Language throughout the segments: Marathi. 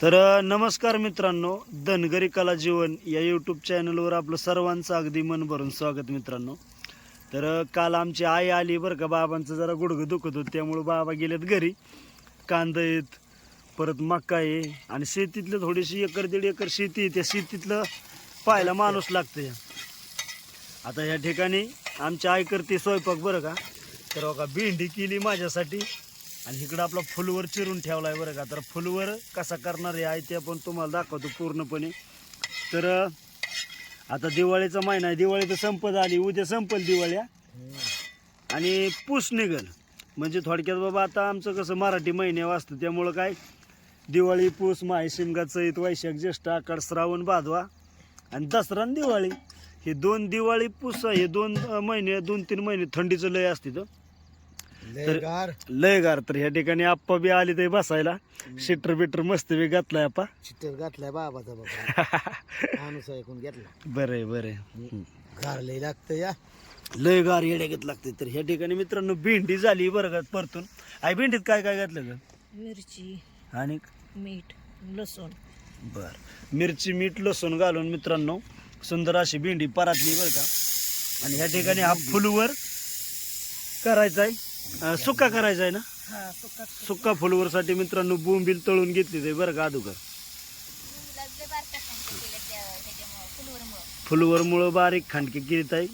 तर नमस्कार मित्रांनो धनगरी कला जीवन या यूट्यूब चॅनलवर आपलं सर्वांचं अगदी मन भरून स्वागत मित्रांनो. तर काल आमची आई आली बरं का बाबांचं जरा गुडघं दुखत होतं त्यामुळं बाबा गेलेत घरी. कांदा आहेत परत मका आहे आणि शेतीतलं थोडीशी एकर दीड एकर शेती आहे त्या शेतीतलं पाहायला माणूस लागतं आता या ठिकाणी आमची आई करते स्वयंपाक बरं का? तर बघा भेंडी केली माझ्यासाठी. आणि इकडं आपला फुलवर चिरून ठेवला आहे बरं का. तर फुलवर कसा करणार आहे ते आपण तुम्हाला दाखवतो पूर्णपणे. तर आता दिवाळीचा महिना आहे. दिवाळी तर संपत आली. उद्या संपल दिवाळी आणि पूस निघल. म्हणजे थोडक्यात बाबा आता आमचं कसं मराठी महिने वाचतं त्यामुळं काय? दिवाळी पूस माही शिमगा चैत वैशाख ज्येष्ठ आकाड श्रावण भादवा आणि दसरा आणि दिवाळी. हे दोन दिवाळी पूस हे दोन महिने दोन तीन महिने थंडीचं लय असते तर लय गार. लय गार तर ह्या ठिकाणी आप्पा बी आले ते बसायला. शिटर बिटर मस्त बी घातलाय आप्पा. चिट्टर घातलाय बाबाचा बाबा माणूस ऐकून घेतला. बरं आहे बरं आहे गार लय लागतं या लय गार येड्यागत लागते तर ह्या ठिकाणी मित्रांनो भेंडी झाली बरं का परतून. आई भेंडीत काय काय घातलं ग? मिरची आणि? मीठ लसूण. बर. मिरची मीठ लसूण घालून मित्रांनो सुंदर अशी भेंडी परातली बरं का. आणि ह्या ठिकाणी हा फुलवर करायचा आहे अं, सुका करायचा आहे ना? हा सुकात सुका फुलवरसाठी मित्रांनो बोंबील तळून घेतली ते बरं का अदुगर फुलवर मुळं बारीक खांडके किरीत आहे.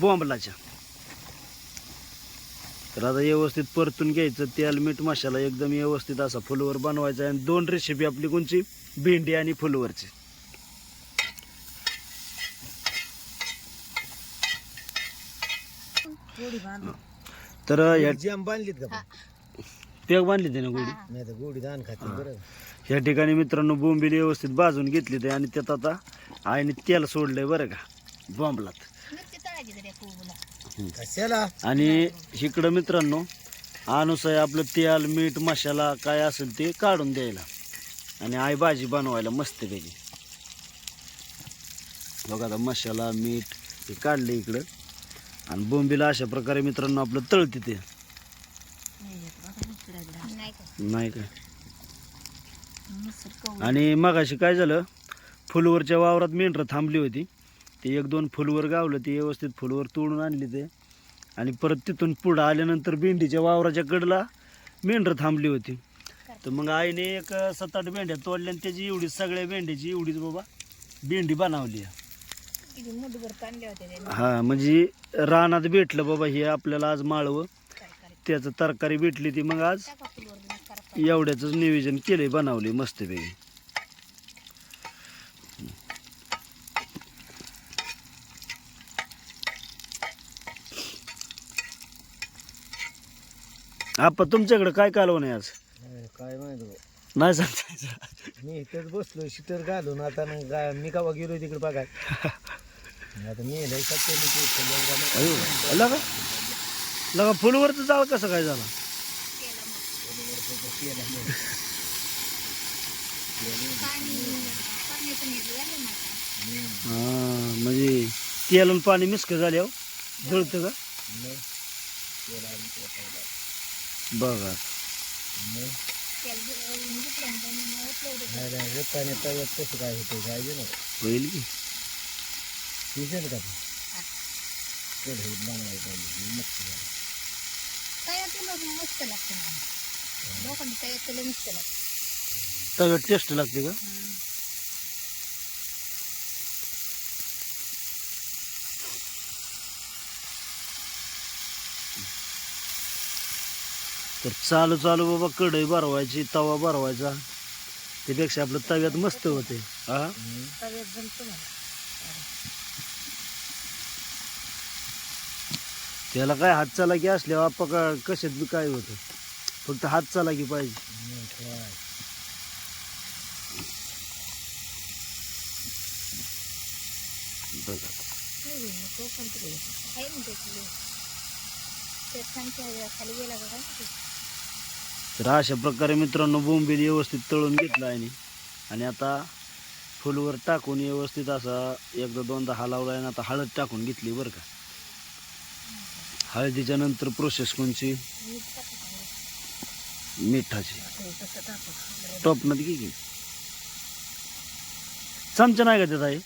बॉम्बलाच्या तर आता व्यवस्थित परतून घ्यायचं. तेल मीठ मसाला एकदम व्यवस्थित असा फुलवर बनवायचा आहे. आणि दोन रेसिपी आपली कोणची? भेंडी आणि फुलवरची. बांधून तर या जॅम बांधलीत का पण? पेग बांधली ते ना गोडी? नाही तर गोडी दान खाते बरं. या ठिकाणी मित्रांनो बोंबील व्यवस्थित भाजून घेतली ते आणि त्यात आता आईने तेल सोडलंय बरं का बॉम्बलात कशाला? आणि इकडं मित्रांनो अनुस आहे आपलं तेल मीठ मसाला काय असेल ते काढून द्यायला. आणि आई भाजी बनवायला मस्तपैकी बघा आता मसाला मीठ हे काढले इकडं. आणि बोंबीला अशा प्रकारे मित्रांनो आपलं तळते ते. नाही का? आणि मगाशी काय झालं? फुलवरच्या वावरात मेंढरं थांबली होती. ते एक दोन फुलवर गावलं ते व्यवस्थित फुलवर तोडून आणली ते. आणि परत तिथून पुढं आल्यानंतर भेंडीच्या वावराच्या कडला मेंढरं थांबली होती. तर मग आईने एक सात आठ भेंड्या तोडल्या आणि त्याची एवढीच सगळ्या भेंड्याची एवढीच बाबा भेंडी बनवली आहे. हा म्हणजे रानात भेटलं बाबा हे आपल्याला आज माळवं. त्याचं तरकारी भेटली ती मग आज एवढ्याच नियोजन केलंय बनवली मस्तपैकी. आपा तुमच्याकडे काय कालवण आहे आज? काय माहिती. नाही सांगतायचं मी इथेच बसलो शिटर घालून आता मग गा- मी कवा गेलो तिकडे बघाय अयो लगा लगा फुलवरचं जाळ कसं काय झालं? हा म्हणजे तेल आणि पाणी मिस्क झाल्यावर जळतं का? नाही, बघा. नाही, नाही, रस्त्याने तव्यात कसं काय होतं काय ना होईल की? दिसेल का ते? कढईत बनवायचं आहे, मस्त झालं. मस्त लागते ना लोकांनी तयार केलं मस्त लागतं. तव्यात टेस्ट लागते का? तर चालू चालू बाबा कढई भरवायची तवा भरवायचा. त्यापेक्षा आपलं तव्यात मस्त होते. हा. तव्यात जमतो त्याला काय हात चाला की असल्यावर आपा का कशात बी काय होतं? फक्त हात चाला की पाहिजे. बघा. खाली गेला तर अशा प्रकारे मित्रांनो बोंबील व्यवस्थित तळून घेतला आहे आणि आता फुलवर टाकून व्यवस्थित असा एकदा दोनदा हलावला आणि आता हळद टाकून घेतली बरं का. हळदीच्या नंतर प्रोसेस कोणची? मिठाची. टोपणात घे की. चमचा नाही का त्यात आहे?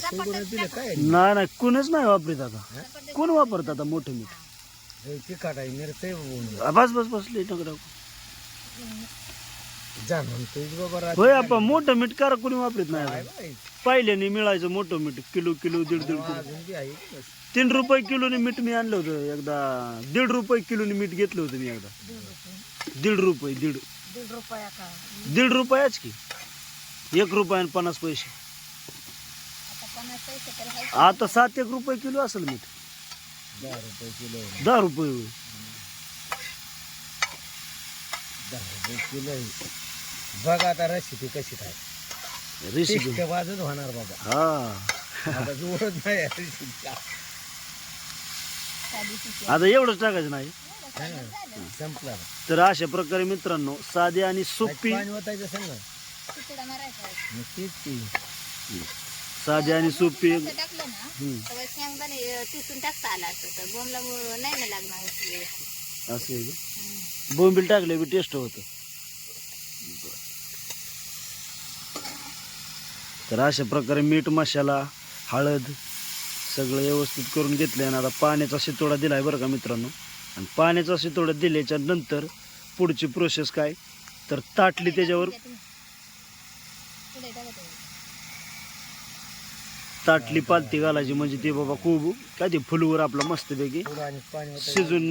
नाही नाही कोणच नाही वापरीत आता. कोण वापरत आता मोठं मीठ तिखट आहे बस बस बस लई नका टाकू. जा म्हणतोय बाबा रात्री होय आपण मोठं मीठ करा कोणी वापरत नाही पहिल्याने मिळायचं मोठं मीठ किलो किलो दीड दीड किलो. अजून बी आहे बस. तीन रुपये किलोने मीठ मी आणलं होतं एकदा. दीड रुपये किलोने मीठ घेतलं होतं मी एकदा. दीड रुपये दीड. रुपये दीड रुपया का दीड रुपयाच की? एक रुपया आणि पन्नास पैसे. आता पन्नास पैसे तर आहे. आता सात एक रुपये किलो असेल मीठ. दहा रुपये किलो आहे. दहा रुपये होय. दहा रुपये किलो आहे. बघ आता रेसिपी कशी काय. रेसिपी बाजूच होणार बाबा. हा. आता जोडत नाही. आता एवढंच टाकायचं नाही. संपला. तर अशा प्रकारे मित्रांनो साधी आणि सोपी पाणी ओतायचं सांग ना. तुकडा मारायचा. मग तेच की. साधी आणि सोपी असं टाकलं ना हम्म. तर शेंगदाणे अं, तिथून टाकता आला असतं तर बोंबला मु- नाही ना लागणार असं व्यवस्थित. असं आहे का? हम्म. बोंबील टाकले बी टेस्ट होतं तर अशा प्रकारे मीठ मसाला हळद सगळं व्यवस्थित करून घेतलं आणि आता पाण्याचा शितोडा दिलाय बरं का मित्रांनो आणि पाण्याचा शितोडा दिल्याच्या नंतर पुढची प्रोसेस काय तर ताटली त्याच्यावर पुढे टाका ते. ताटली पालती घालायची म्हणजे ते बाबा खूप काय ते फुलवर आपला मस्तपैकी शिजून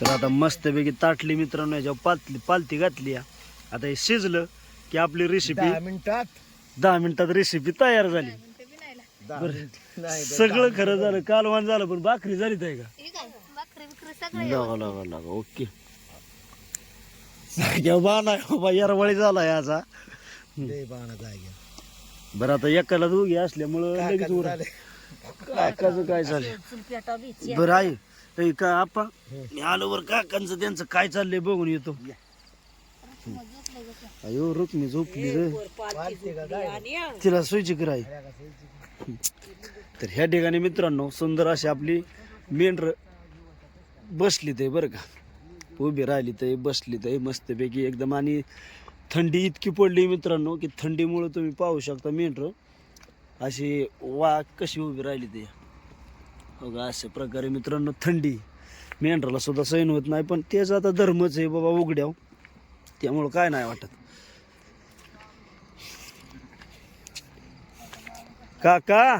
तर आता मस्तपैकी ताटली मित्रांनो याच्यावर पालती पालती घातली. आता हे शिजलं की आपली रेसिपी दहा मिनिटात. दहा मिनिटात रेसिपी तयार झाली. सगळं खरं झालं कालवान झालं पण भाकरी झाली आहे का? हे काय ओके बाणा बाबा यारवळी झाला याचा लय बाणा जाग्या बरं आता एकाला दोघी असल्यामुळं लगेच काकाचं उर झालं. काकाचं काय झालं चुल पेटा बी बरं आहे ए, का आपा मी आलो वर काकांचं त्यांचं काय चाललंय बघून येतो. अयो रुक्मी झोपली रे. काय? तिला सोयची कराय तर ह्या ठिकाणी मित्रांनो सुंदर अशी आपली मेंढर बसली ते बरं का? उभी राहिली ते बसली ते मस्तपैकी एकदम. आणि थंडी इतकी पडली मित्रांनो की थंडीमुळे तुम्ही पाहू शकता मेंढर. अशी वा कशी उभी राहिली ते. हो का अशा प्रकारे मित्रांनो थंडी मेंढराला सुद्धा सहन होत नाही पण तेच आता धर्मच आहे बाबा उघड्याव त्यामुळं काय नाही वाटत. काका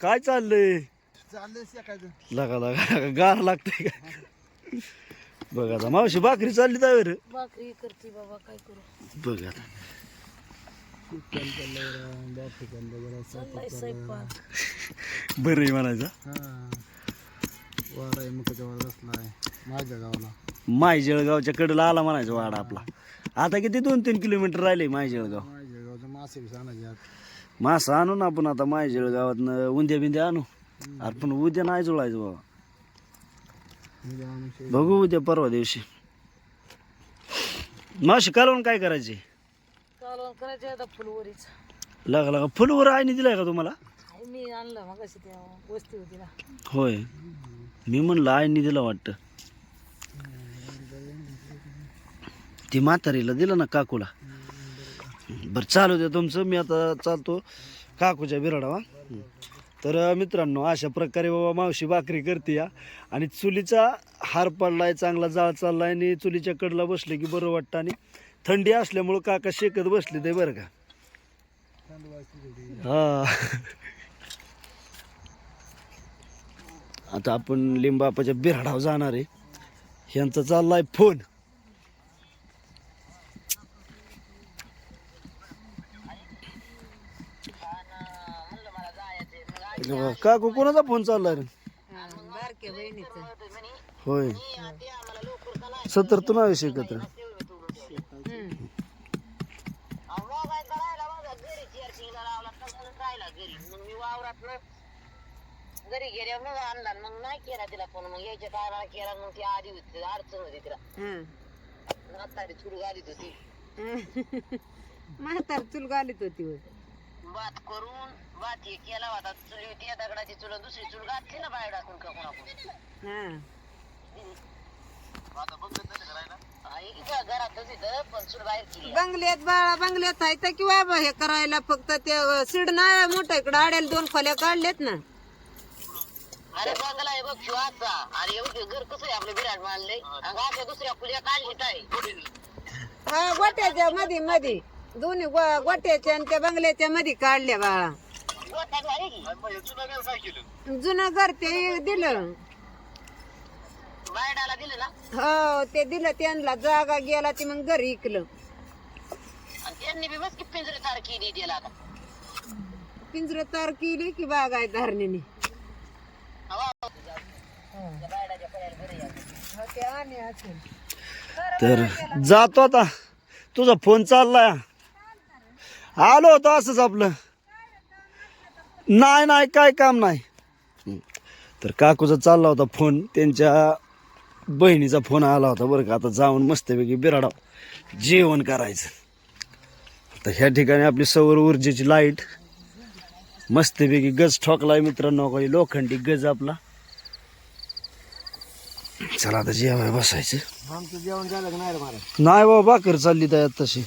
काय चाललंय? लगा लगा गार लागतंय का? बघ आता मावशी भाकरी चालली तर भाकरी करते बाबा काय करू? बघ आता. बरं आहे म्हणायचं. वाडा आहे मुखाच्या वाडा बसलाय माझ्या गावाला. माय जळगावच्या कडेला आला म्हणायचं वाडा आपला. आता किती दोन तीन किलोमीटर राहिले माय जळगाव माझ्या गावचं मासे बी आणायचे मासा आणू ना आपण आता माय जळगावात उंद्या बिंद्या आणू. अरे पण उद्या नाही जुळायचं बाबा. बघू उद्या परवा दिवशी. मावशी कालवण काय करायचे? कालवण करायचे आता फुलवरीच. लगा लगा. फुलवर आईने दिलाय का तुम्हाला? मी आणलं मग अशी त्या वस्ती होती ना होय. मी म्हणलं आईने दिलं वाटतं. ती म्हातारीला दिलं ना काकूला. बरं चालू द्या तुमचं. मी आता चालतो काकूच्या बिराडावा तर मित्रांनो अशा प्रकारे बाबा मावशी भाकरी करते या आणि चुलीचा हार पडलाय चांगला जाळ चाललाय आणि चुलीच्या कडला बसले की बरं वाटतं आणि थंडी असल्यामुळं काका शेकत बसले ते बरं का. हा. आता आपण लिंबापाच्या बिराडाव जाणार आहे. ह्यांचा चाललाय फोन. हो काकू कोणाचा फोन चालला रे? होय. सत्तर तू नाव एकत्र. घरी गेल्या मग आणला मग नाही केला तिला फोन मग यायच्या टायमाला केला मग ती आधी होती. अडचण होती तिला म्हातारी चूल घालीत होती म्हातारी चुल घालीत होती भात करून भात हे केला होता. चुली होती या दगडाची चुल दुसरी चूल घातली ना बाहेर टाकून का कोणाकडून? हा. आहे की का घरातच इथं पण चूल बाहेर केली बंगल्यात बाळा बंगल्यात आहे. तर किंवा बा हे करायला फक्त ते सीड नाही मोठं. इकडं आड्याला दोन खोल्या काढलेत ना. अरे बंगला आहे बघ शिवाचा आणि एवढे घर कसं आहे आपलं विराट मानले आणि दुसऱ्या खुल्या काढलीत आहे. हा गोट्याच्या मध्ये मध्ये दोन्ही गो- गोट्याच्या आणि त्या बंगल्याच्या मध्ये काढल्या बाळा. जुनं घर ते दिलं. बायडाला दिलं ना हो ते दिलं त्यांना जागा गेला ते मग घर इकलं. आणि त्यांनी बी बस की पिंजरे तार केली त्याला आता. पिंजर तार केली की बागाय धारणीने. तर जातो आता. तुझा फोन चाललाय. आलो होतो असंच आपलं. नाही नाही काय काम नाही. हं. तर काकूचा चालला होता फोन. त्यांच्या बहिणीचा फोन आला होता बरं का. आता जाऊन मस्तपैकी बिराडा जेवण करायचं. तर ह्या ठिकाणी आपली सौर ऊर्जेची लाइट. मस्तपैकी गज ठोकलाय मित्रांनो. काही लोखंडी गज आपला. चला आता जेवाय बसायचं. नाही बाबा भाकर चालली त्यात तशी.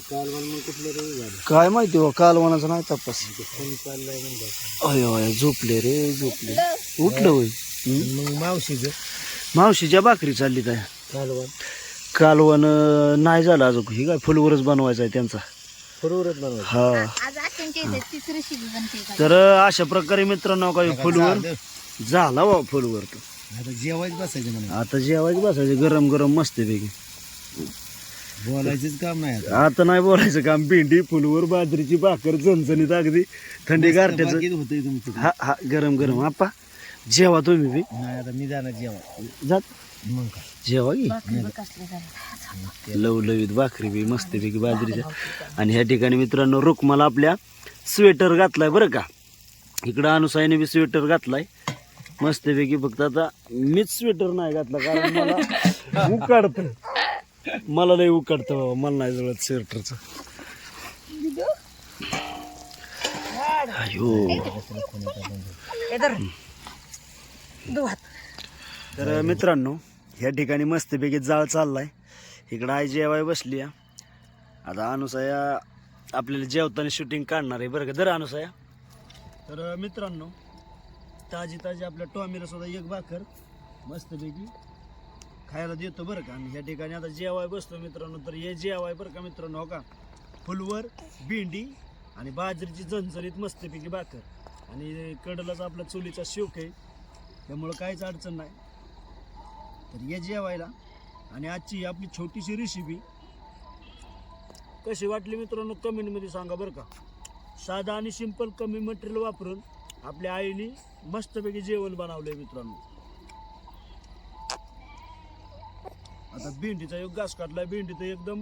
काल मला मग कुठलं रे झालं? काय माहिती बा कालवणाचा नाही तपास. फोन चाललाय म्हणजे अय अय झोपले रे झोपले. उठलं होय. हं? मग मावशीचं? मावशीच्या भाकरी चालली त्या कालवण. कालवण अं, नाही झालं अजून. ही काय फुलवरच बनवायचा आहे त्यांचा. बरोबरच बनवायचं. हा. आज इथे बनते तर अशा प्रकारे मित्रांनो काही फुलवर झालं. झाला बा फुलवर. तो आता जेवायच बसायचं आता जेवायचं बसायचं गरम गरम मस्तपैकी. बोलायचंच काम नाही आता. नाही बोलायचं काम. भेंडी फुलवर बाजरीची भाकर झणझणीत अगदी थंडी गारठ्याचं. होतंय तुमचं हा हा गरम गरम. आपा जेवा तुम्ही बी. नाही आता मी जाणार जेवा. जात मग काय? जेवा की? लवलवीत भाकरी बी मस्तपैकी बाजरीच्या. आणि ह्या ठिकाणी मित्रांनो रुक्माला आपल्या स्वेटर घातलाय बरं का? इकडं अनुसाईने बी स्वेटर घातलाय. मस्तपैकी फक्त आता मीच स्वेटर नाही घातला कारण मला उकाडत मला लय उकाडतं बाबा मला नाही जवळ स्वेटरचं तर मित्रांनो ह्या ठिकाणी मस्तपैकी जाळ चाललाय. इकडं आई जेवाय बसली. आता अनुसया आपल्याला जेवताना शूटिंग काढणार आहे बरं का? दर अनुसया. तर मित्रांनो ताजी ताजी आपल्या टॉमीला सुद्धा एक भाकर. मस्तपैकी. खायला देतो बरं का? आणि ह्या ठिकाणी आता जेवाय बसतो मित्रांनो तर हे जेवाय बरं का मित्रांनो हो का? फुलवर भेंडी आणि बाजरीची झणझणीत मस्तपैकी भाकर. आणि कडलाच आपला चुलीचा शोक आहे. त्यामुळं काहीच अडचण नाही. तर ये जेवायला. आणि आजची ही आपली छोटीशी रेसिपी कशी वाटली मित्रांनो कमेंटमध्ये सांगा बरं का? साधा आणि सिंपल कमी मटेरियल वापरून आपल्या आईने मस्तपैकी जेवण बनवलंय मित्रांनो. आता भेंडीचा एक घास काढलाय भेंडी तर एकदम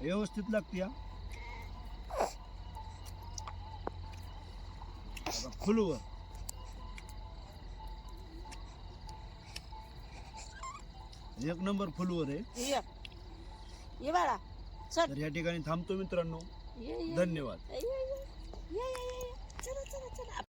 व्यवस्थित लागते हा. आता फुलवर. एक नंबर फुलवर आहे. ये बाळा चल. तर या ठिकाणी थांबतो मित्रांनो. ये. धन्यवाद. ये, ये, ये, ये, ये, ये.